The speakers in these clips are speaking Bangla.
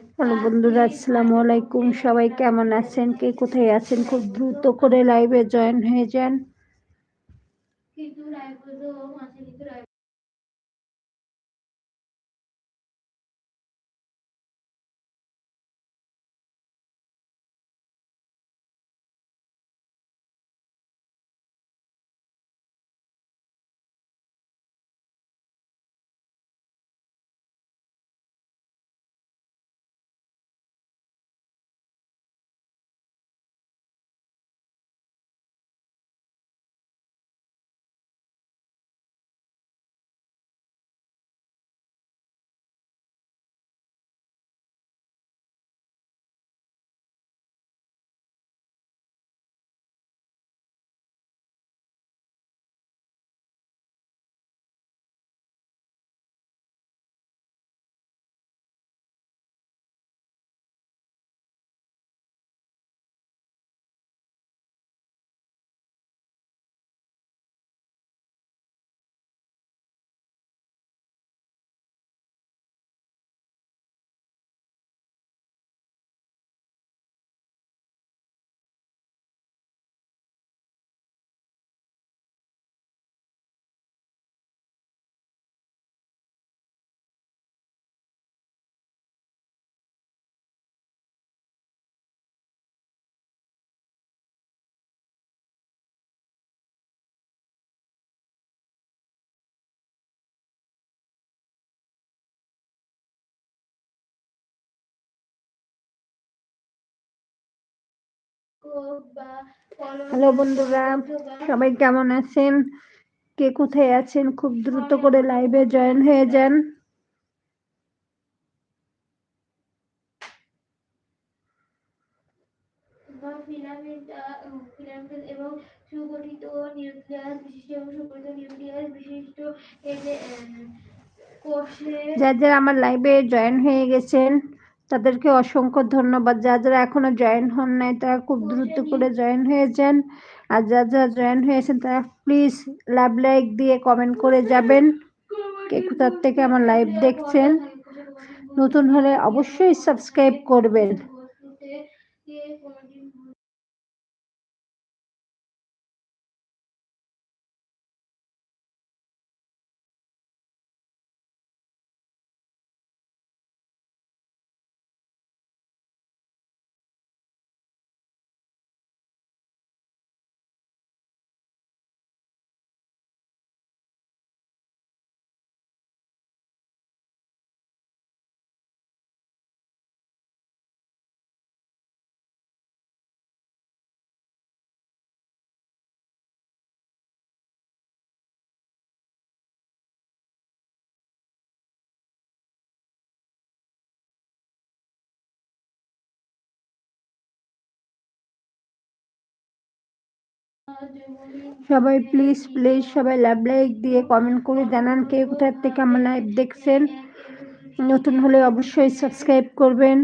হ্যালো বন্ধুরা, আসসালামু আলাইকুম। সবাই কেমন আছেন? কে কোথায় আছেন? খুব দ্রুত করে লাইভে জয়েন হয়ে যান। হ্যালো বন্ধুরা, সবাই কেমন আছেন? কে কোথায় আছেন? খুব দ্রুত করে লাইভে জয়েন হয়ে যান। বিশিষ্ট যার যারা আমার লাইভে জয়েন হয়ে গেছেন। তাদেরকে অসংখ্য ধন্যবাদ। যা যারা এখনও জয়েন হন নাই তারা খুব দ্রুত করে জয়েন হয়ে যান আর যা যারা জয়েন হয়েছেন তারা প্লিজ লাভ লাইক দিয়ে কমেন্ট করে যাবেন। কে কোথার থেকে আমার লাইভ দেখছেন। নতুন হলে অবশ্যই সাবস্ক্রাইব করবেন। সবাই প্লিজ প্লিজ সবাই লাভ লাইক দিয়ে কমেন্ট করে জানান কে কোথার থেকে আমার লাইভ দেখছেন। নতুন হলে অবশ্যই সাবস্ক্রাইব করবেন।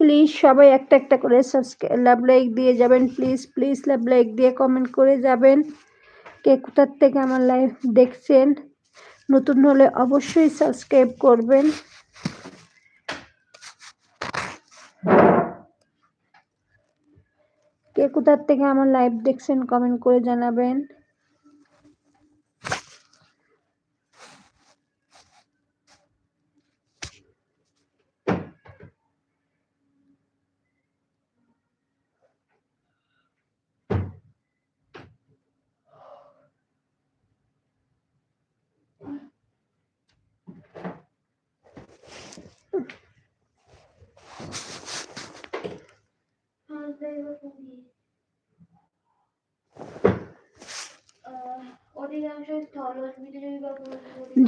প্লিজ সবাই একটা একটা করে সাবস্ক্রাইব লাভ লাইক দিয়ে যাবেন প্লিজ প্লিজ লাভ লাইক দিয়ে কমেন্ট করে যাবেন। কে কোথার থেকে আমার লাইভ দেখছেন, নতুন হলে অবশ্যই সাবস্ক্রাইব করবেন। কে কোথার থেকে আমার লাইভ দেখছেন কমেন্ট করে জানাবেন।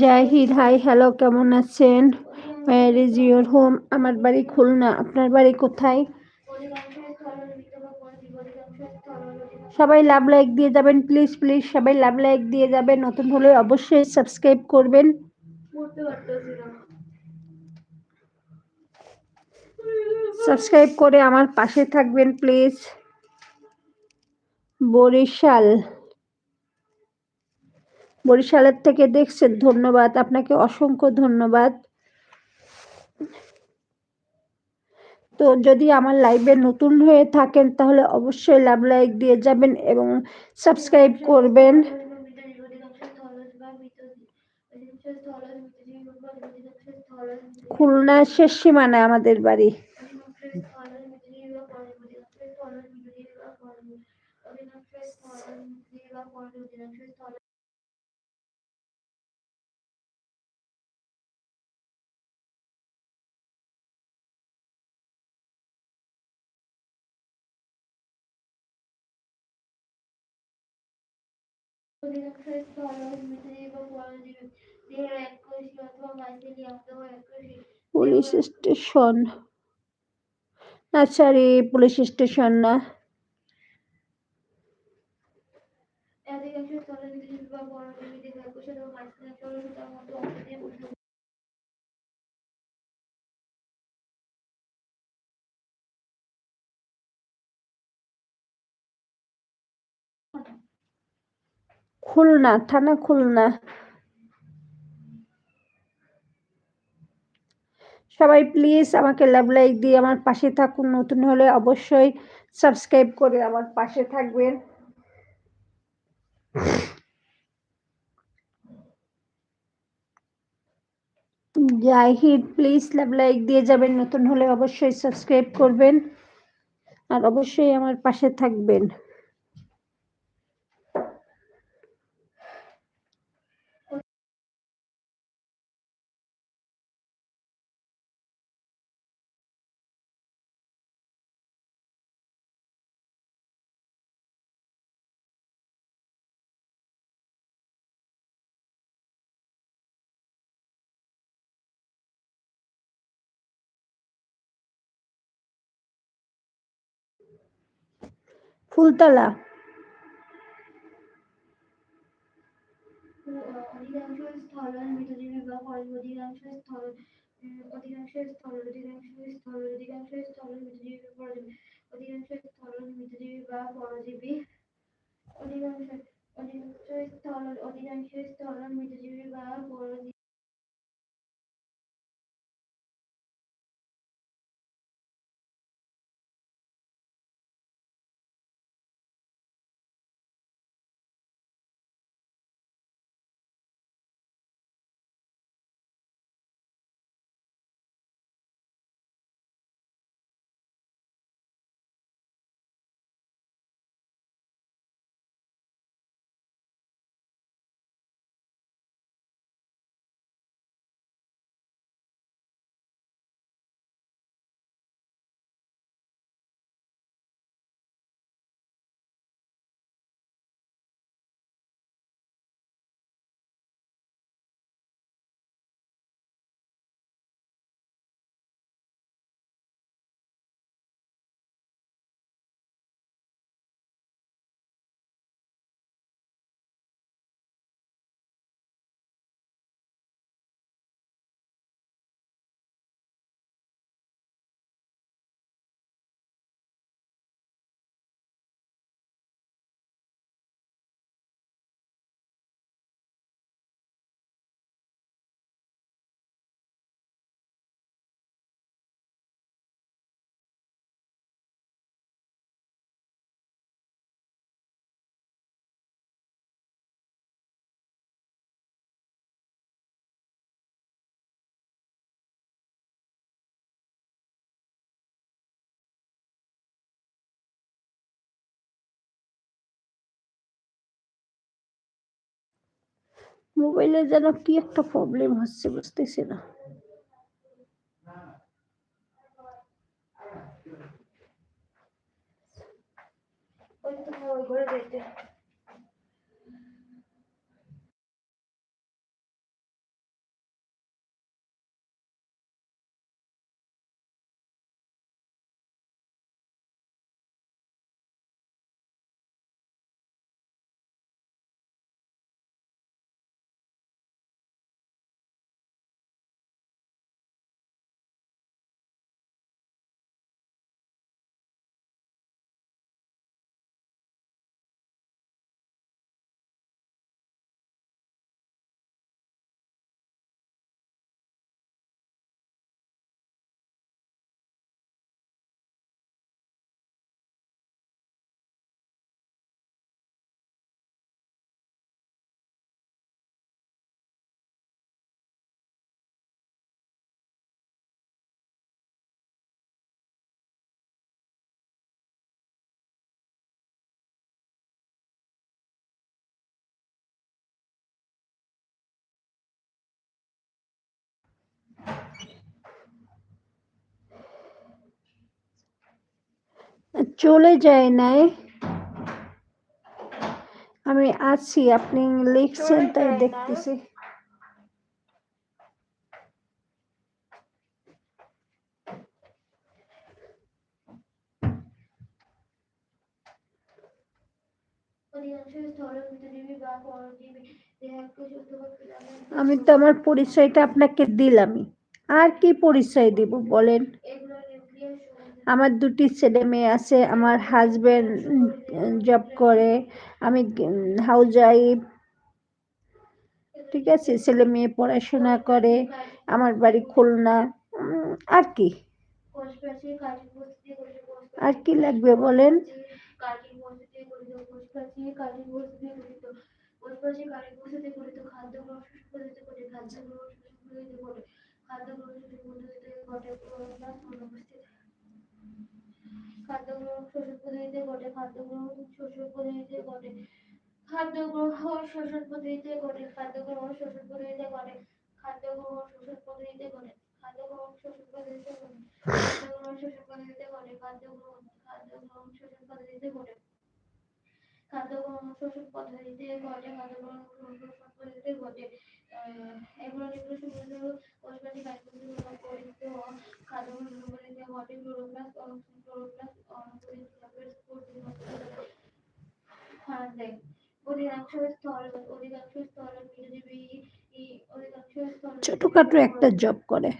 জাহিদ, হাই, হ্যালো, কেমন আছেন? ওয়ার ইজ ইউর হোম আমার বাড়ি খুলনা। আপনার বাড়ি কোথায়? সবাই লাভ লাইক দিয়ে যাবেন প্লিজ প্লিজ সবাই লাভ লাইক দিয়ে যাবেন। নতুন হলে অবশ্যই সাবস্ক্রাইব করবেন। সাবস্ক্রাইব করে আমার পাশে থাকবেন প্লিজ বরিশাল। বরিশালের থেকে দেখছেন, ধন্যবাদ। আপনাকে অসংখ্য ধন্যবাদ। তো যদি আমার লাইভে নতুন হয়ে থাকেন, তাহলে অবশ্যই লাভ লাইক দিয়ে যাবেন এবং সাবস্ক্রাইব করবেন। খুলনা শেষ সীমানায় আমাদের বাড়ি। Police station. আচ্ছা রে পুলিশ স্টেশন না। খুলনা, থানা খুলনা। সবাই প্লিজ আমাকে লাভ লাইক দিয়ে আমার পাশে থাকুন। নতুন হলে অবশ্যই সাবস্ক্রাইব করে আমার পাশে থাকবেন। জাহিদ প্লিজ লাভ লাইক দিয়ে যাবেন। নতুন হলে অবশ্যই সাবস্ক্রাইব করবেন। আর অবশ্যই আমার পাশে থাকবেন। ফুলতলা অধিকাংশ স্থল অধিকাংশ স্থল মৃতজীবী বা পরজীবী মোবাইলে যেন কি একটা প্রবলেম হচ্ছে বুঝতেছি না। ওই তো ঘরে যেতে চলে যায় নাই। আমি আছি, আপনি লিখছেন, তাই। দেখতেছি। আমি তো আমার পরিচয়টা আপনাকে দিলামই। আর কি পরিচয় দিব, বলেন? আমার দুটি ছেলে মেয়ে আছে, আমার হাজব্যান্ড জব করে, আমি হাউস ওয়াইফ ঠিক আছে? ছেলে মেয়ে পড়াশোনা করে, আমার বাড়ি খুলনা আর কি। আর কি লাগবে বলেন? কাঠির খাদ্য গ্রহণ শোষণ পদ্ধতিতে ঘটে খাদ্য গ্রহণ শোষণ পদ্ধতিতে ঘটে খাদ্য গ্রহণ শোষণ পদ্ধতিতে ঘটে খাদ্য গ্রহণ শোষণ পদ্ধতিতে ঘটে খাদ্য গ্রহণ শোষণ পদ্ধতিতে ঘটে খাদ্য গ্রহণ শোষণ পদ্ধতিতে ঘটে খাদ্য গ্রহণ শোষণ পদ্ধতিতে ঘটে খাদ্য গ্রহণ খাদ্য গ্রহণ শোষণ পদ্ধতিতে ঘটে খাদ্য গ্রহণ শোষণ পদ্ধতিতে ঘটে খাদ্য গ্রহণ শোষণ পদ্ধতিতে ঘটে এগুলো যেগুলো সমুদ্র পরিচিত খাদ্য ঘটে ক্লোরোপ্লাস্ট ক্লোরোপ্লাস্ট অধিকাংশ স্থল অধিকাংশ স্থল পৃথিবী অধিকাংশ স্থল ছোটখাটো একটা জব করে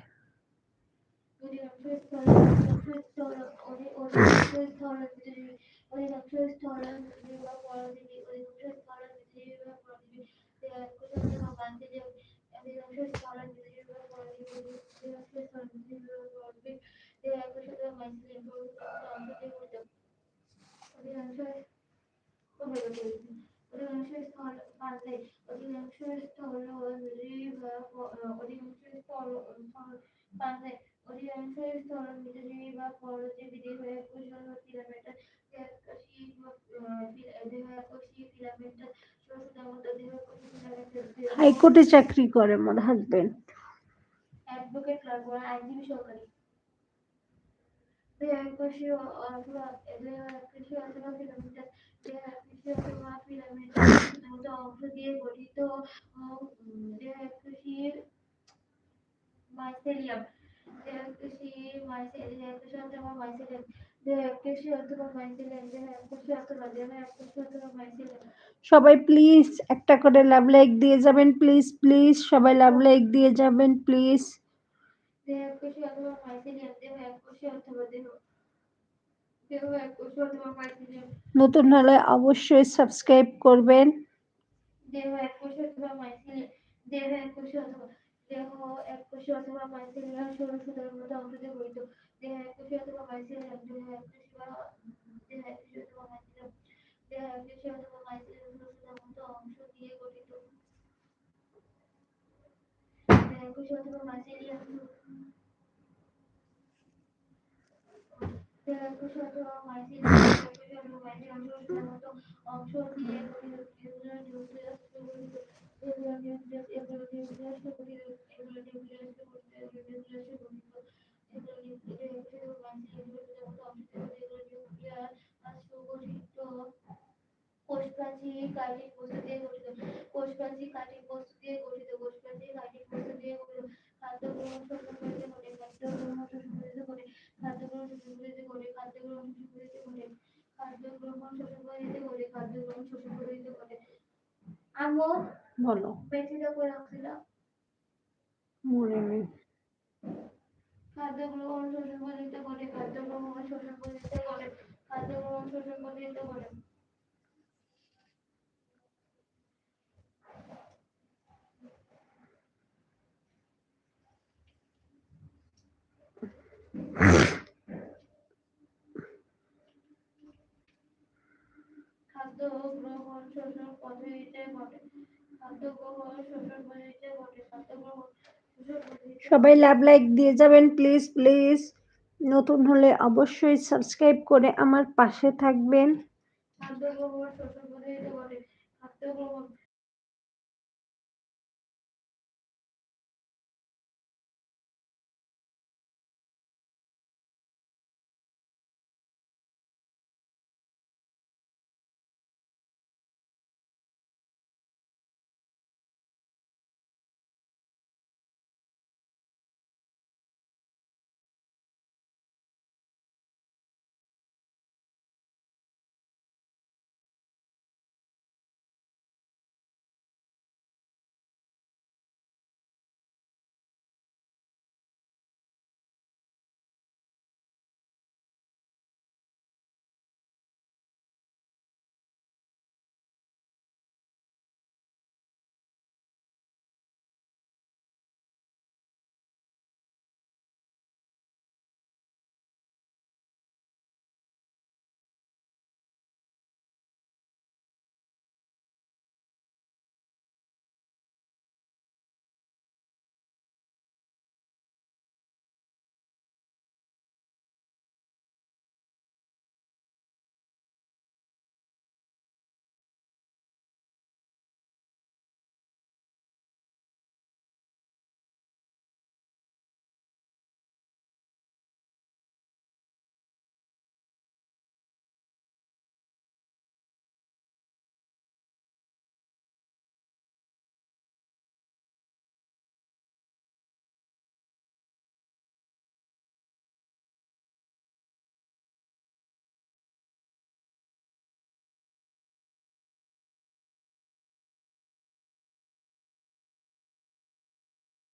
অধিকাংশ স্থল অধিকাংশ স্থল অধিকাংশ স্থল অধিকাংশ স্থল পৃথিবী বা পরজীবী অধিকাংশ স্থল পৃথিবী বা পরজীবী অধিকাংশ গান্ধীজি অধিকাংশ স্থল পৃথিবী বা পরজীবী অধিকাংশ স্থল পৃথিবী বা পরজীবী অধিকাংশ স্থল মাইসিলিয়াম অংশ দিয়ে গঠিত অধিকাংশ অধিকাংশ স্থল পাল্টে অধিকাংশ স্থল পৃথিবী বা প- অধিকাংশ স্থল অধিকাংশ স্থল বা ফিলামেন্টাস হাইকোর্টে চাকরি করে আমার হাজবেন্ড অ্যাডভোকেট সবাই প্লিজ একটা করে লাভ লাইক দিয়ে যাবেন প্লিজ প্লিজ সবাই লাভ লাইক দিয়ে যাবেন প্লিজ দেহকোষী অথবা মাইসেলিয়াম দেহ এককোষী অথবা দেহ দেহ এককোষী অথবা মাইসেলিয়াম নতুন হলে অবশ্যই সাবস্ক্রাইব করবেন। দেহ এককোষী অথবা দেহ অথবা দেহ গঠিত দেহ এককোষী অথবা মাইসেলিয়াম দেহ এককোষী বা দেহ মাইসেলিয়াম দেহ অথবা মতো অংশ দিয়ে গঠিত। দেহ এককোষী অথবা দেহকোষী অথবা মাইসেলিয়াম ষোলো সতেরোর মতো অংশ দিয়ে গঠিত এগুলো নিউক্লিয়াস গঠিত এগুলো নিউক্লিয়াস এগুলো নিউক্লিয়াস গঠিত এগুলো নিউক্লিয়াস গঠিত এগুলো নিউক্লিয়াস গঠিত এগুলো নিউক্লিয়াস এগুলো মাইসেলিয়াম ষোলো সতেরোর মতো অংশ দিয়ে গঠিত এগুলো নিউক্লিয়াস গঠিত কোষপ্রাচীর কাঠিক বস্তু দিয়ে গঠিত কোষপ্রাচীর কাঠিক বস্তু দিয়ে গঠিত কোষপ্রাচীর কাঠিক বস্তু দিয়ে গঠিত খাদ্য গ্রহণ শোষণ পদ্ধতি ঘটে খাদ্য গ্রহণ শোষণ পদ্ধতি ঘটে খাদ্য গ্রহণ শোষণ পদ্ধতি ঘটে খাদ্য গ্রহণ শোষণ পদ্ধতি ঘটে খাদ্য গ্রহণ শোষণ পদ্ধতি ঘটে খাদ্য গ্রহণ শোষণ পদ্ধতি ঘটে আমো বলো বেঁচে করে রাখছিল মনে নেই খাদ্য গ্রহণ শোষণ পদ্ধতি ঘটে খাদ্য গ্রহণ শোষণ পদ্ধতি ঘটে খাদ্য গ্রহণ শোষণ পদ্ধতি ঘটে খাদ্য গ্রহণ শোষণ পদ্ধতিতে ঘটে খাদ্য গ্রহণ শোষণ পদ্ধতিতে ঘটে খাদ্য গ্রহণ পদ্ধতিতে সবাই লাভ লাইক দিয়ে যাবেন প্লিজ প্লিজ নতুন হলে অবশ্যই সাবস্ক্রাইব করে আমার পাশে থাকবেন।